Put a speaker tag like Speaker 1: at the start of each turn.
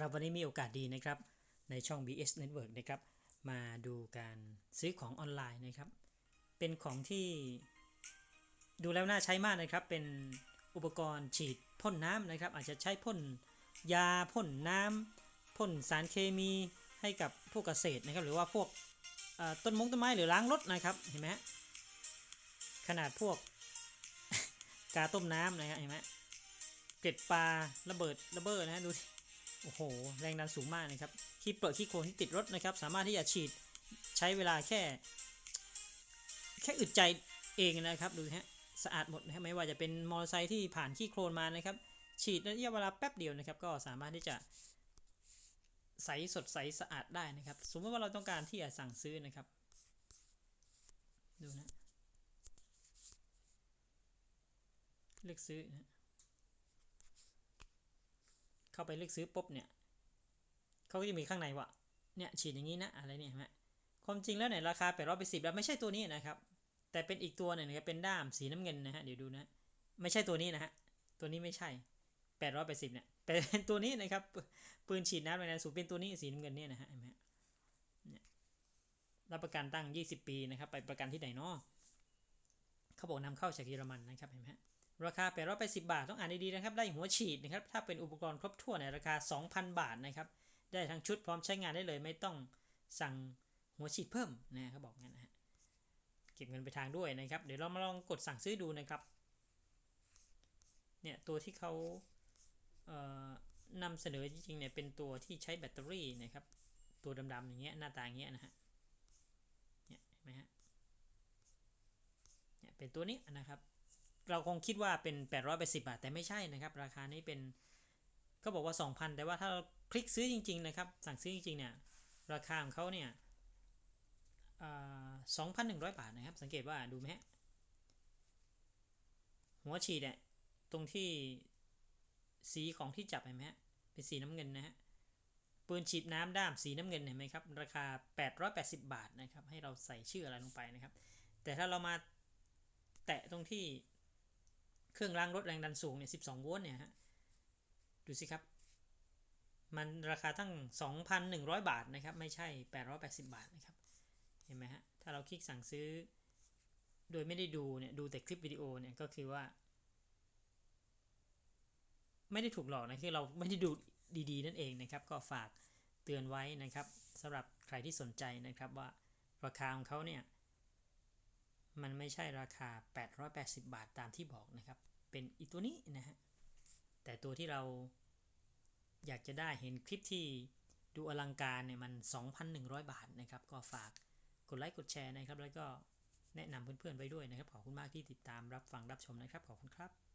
Speaker 1: ครับวันนี้มีโอกาสดีนะครับในช่อง BS Network นะครับมาดูการซื้อของออนไลน์นะครับ เป็นของที่ดูแล้วน่าใช้มากนะครับ เป็นอุปกรณ์ฉีดพ่นน้ำนะครับ อาจจะใช้พ่นยาพ่นน้ำพ่นสารเคมีให้กับพวกเกษตรนะครับ หรือว่าพวกต้นมงต้นไม้หรือล้างรถนะครับเห็นไหมขนาดพวกกาต้มน้ำนะครับเห็นไหมเกล็ดปลาระเบิดระเบิดนะดู โอ้โห แรงดันสูงมากนะครับขี้เปลือกขี้โคลนที่ติดรถนะครับ สามารถที่จะฉีดใช้เวลาแค่ แค่อึดใจเองนะครับ ดูฮะสะอาดหมดนะครับไม่ว่าจะเป็นมอเตอร์ไซค์ที่ผ่านขี้โคลนมานะครับ ฉีดระยะเวลาแป๊บเดียวนะครับ ก็สามารถที่จะใสสดใสสะอาดได้นะครับ สมมติว่าเราต้องการที่จะสั่งซื้อนะครับ ดูนะ เลือกซื้อนะ เข้าไปเลือกซื้อปุ๊บเนี่ยเขาก็จะมีข้างในว่าเนี่ยฉีดอย่างนี้นะอะไรเนี่ยเห็นไหมความจริงแล้วเนี่ยราคา8 8 0แล้วไม่ใช่ตัวนี้นะครับ แต่เป็นอีกตัวหนึ่งนะครับเป็นด้ามสีน้ำเงินนะฮะเดี๋ยวดูนะไม่ใช่ตัวนี้นะฮะตัวนี้ไม่ใช่880เนี่ยเป็นตัวนี้นะครับปืนฉีดน้ำแรงดันสูงเป็นตัวนี้สีน้ำเงินเนี่ยนะฮะเห็นไหมเนี่ยรับประกันตั้ง 20 ปีนะครับ ไปประกันที่ไหนเนาะเขาบอกนำเข้าจากเยอรมันนะครับเห็นไหม ราคา 880 บาท ต้องอ่านดีๆนะครับ ได้หัวฉีดนะครับ ถ้าเป็นอุปกรณ์ครบถ้วนในราคา 2,000 บาทนะครับ ได้ทั้งชุดพร้อมใช้งานได้เลย ไม่ต้องสั่งหัวฉีดเพิ่มนะเขาบอกงั้นนะฮะ เก็บเงินไปทางด้วยนะครับ เดี๋ยวเรามาลองกดสั่งซื้อดูนะครับ เนี่ยตัวที่เขาเอ่อนำเสนอจริงๆเนี่ยเป็นตัวที่ใช้แบตเตอรี่นะครับ ตัวดำๆอย่างเงี้ยหน้าตาอย่างเงี้ยนะฮะ เนี่ยเห็นไหมฮะ เนี่ยเป็นตัวนี้นะครับ เราคงคิดว่าเป็น 880 บาท แต่ไม่ใช่นะครับ ราคานี้เป็นก็บอกว่า 2,000 แต่ว่าถ้าเราคลิกซื้อจริง ๆ นะครับ สั่งซื้อจริง ๆ เนี่ย ราคาของเขาเนี่ย2,100บาทนะครับ สังเกตว่าดูไหมฮะ หัวฉีดเนี่ยตรงที่สีของที่จับเห็นไหมฮะ เป็นสีน้ำเงินนะฮะ ปืนฉีดน้ำด้ามสีน้ำเงินเห็นไหมครับ ราคา 880 บาทนะครับ ให้เราใส่ชื่ออะไรลงไปนะครับ แต่ถ้าเรามาแตะตรงที่ เครื่องล้างรถแรงดันสูงเนี่ย 12 โวลต์เนี่ยฮะ ดูสิครับ มันราคาตั้ง 2,100 บาทนะครับ ไม่ใช่ 880 บาทนะครับ เห็นไหมฮะ ถ้าเราคลิกสั่งซื้อ โดยไม่ได้ดูเนี่ย ดูแต่คลิปวิดีโอเนี่ย ก็คือว่า ไม่ได้ถูกหลอกนะ คือเราไม่ได้ดูดีๆ นั่นเองนะครับ ก็ฝากเตือนไว้นะครับสำหรับใครที่สนใจนะครับว่าราคาของเขาเนี่ย มันไม่ใช่ราคา 880 บาทตามที่บอกนะครับ เป็นอีตัวนี้นะฮะ แต่ตัวที่เราอยากจะได้เห็นคลิปที่ดูอลังการเนี่ยมัน 2,100 บาทนะครับ ก็ฝากกดไลค์กดแชร์นะครับ แล้วก็แนะนำเพื่อนๆไว้ด้วยนะครับ ขอบคุณมากที่ติดตามรับฟังรับชมนะครับ ขอบคุณครับ